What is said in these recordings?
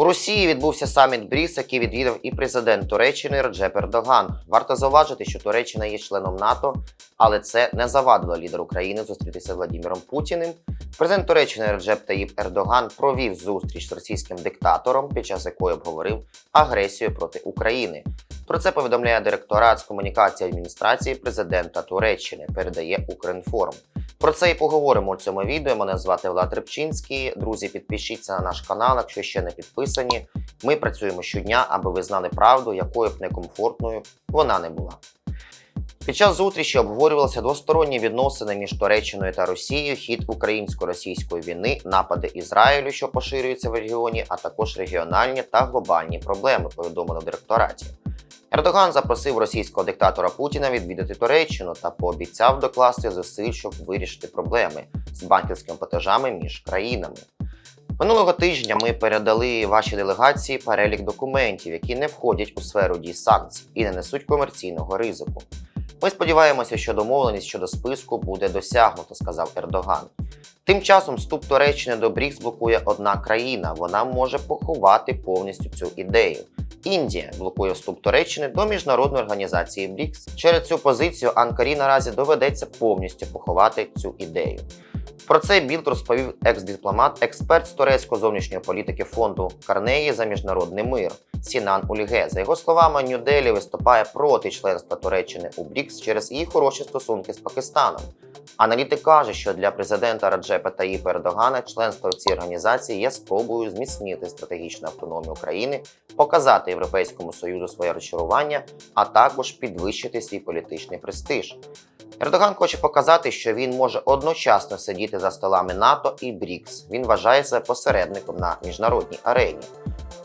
У Росії відбувся саміт БРІКС, який відвідав і президент Туреччини Реджеп Ердоган. Варто зауважити, що Туреччина є членом НАТО, але це не завадило лідеру країни зустрітися з Владимиром Путіним. Президент Туреччини Реджеп Таїп Ердоган провів зустріч з російським диктатором, під час якої обговорив агресію проти України. Про це повідомляє директорат з комунікації адміністрації президента Туреччини. Передає Укрінформ. Про це і поговоримо у цьому відео. Мене звати Влад Рибчинський. Друзі, підпишіться на наш канал, якщо ще не підписані. Ми працюємо щодня, аби ви знали правду, якою б некомфортною вона не була. Під час зустрічі обговорювалися двосторонні відносини між Туреччиною та Росією, хід українсько-російської війни, напади Ізраїлю, що поширюються в регіоні, а також регіональні та глобальні проблеми, повідомили в директораті. Ердоган запросив російського диктатора Путіна відвідати Туреччину та пообіцяв докласти зусиль, щоб вирішити проблеми з банківськими платежами між країнами. Минулого тижня ми передали вашій делегації перелік документів, які не входять у сферу дій санкцій і не несуть комерційного ризику. Ми сподіваємося, що домовленість щодо списку буде досягнуто, сказав Ердоган. Тим часом вступ Туреччини до БРІКС блокує одна країна. Вона може поховати повністю цю ідею. Індія блокує вступ Туреччини до міжнародної організації БРІКС. Через цю позицію Анкарі наразі доведеться повністю поховати цю ідею. Про це Білд розповів екс-дипломат, експерт з турецької зовнішньої політики фонду Карнеї за міжнародний мир Сінан Уліге. За його словами, Нью-Делі виступає проти членства Туреччини у БРІКС через її хороші стосунки з Пакистаном. Аналітик каже, що для президента Раджепа Таїпа Ердогана членство в цій організації є спробою зміцнити стратегічну автономію України, показати Європейському Союзу своє розчарування, а також підвищити свій політичний престиж. Ердоган хоче показати, що він може одночасно сидіти за столами НАТО і БРІКС. Він вважає себе посередником на міжнародній арені.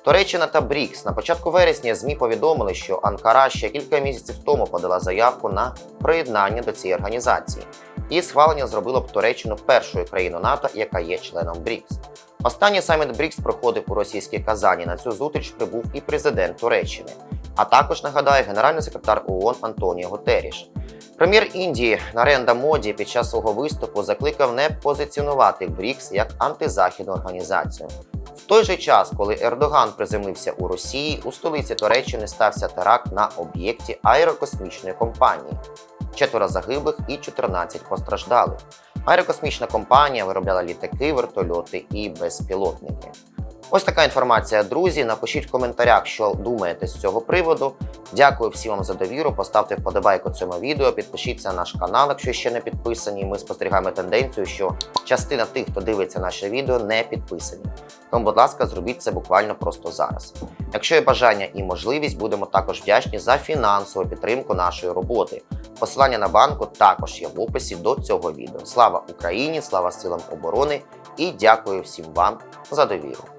Туреччина та БРІКС на початку вересня ЗМІ повідомили, що Анкара ще кілька місяців тому подала заявку на приєднання до цієї організації. Її схвалення зробило б Туреччину першою країною НАТО, яка є членом БРІКС. Останній саміт БРІКС проходив у російській Казані. На цю зустріч прибув і президент Туреччини, а також нагадає генеральний секретар ООН Антоніо Гутеріш. Прем'єр Індії Наренда Моді під час свого виступу закликав не позиціонувати БРІКС як антизахідну організацію. В той же час, коли Ердоган приземлився у Росії, у столиці Туреччини стався теракт на об'єкті аерокосмічної компанії. Четверо загиблих і 14 постраждалих. Аерокосмічна компанія виробляла літаки, вертольоти і безпілотники. Ось така інформація, друзі. Напишіть в коментарях, що думаєте з цього приводу. Дякую всім вам за довіру. Поставте вподобайку цьому відео, підпишіться на наш канал, якщо ще не підписані. Ми спостерігаємо тенденцію, що частина тих, хто дивиться наше відео, не підписані. Тому, будь ласка, зробіть це буквально просто зараз. Якщо є бажання і можливість, будемо також вдячні за фінансову підтримку нашої роботи. Посилання на банку також є в описі до цього відео. Слава Україні! Слава силам оборони! І дякую всім вам за довіру.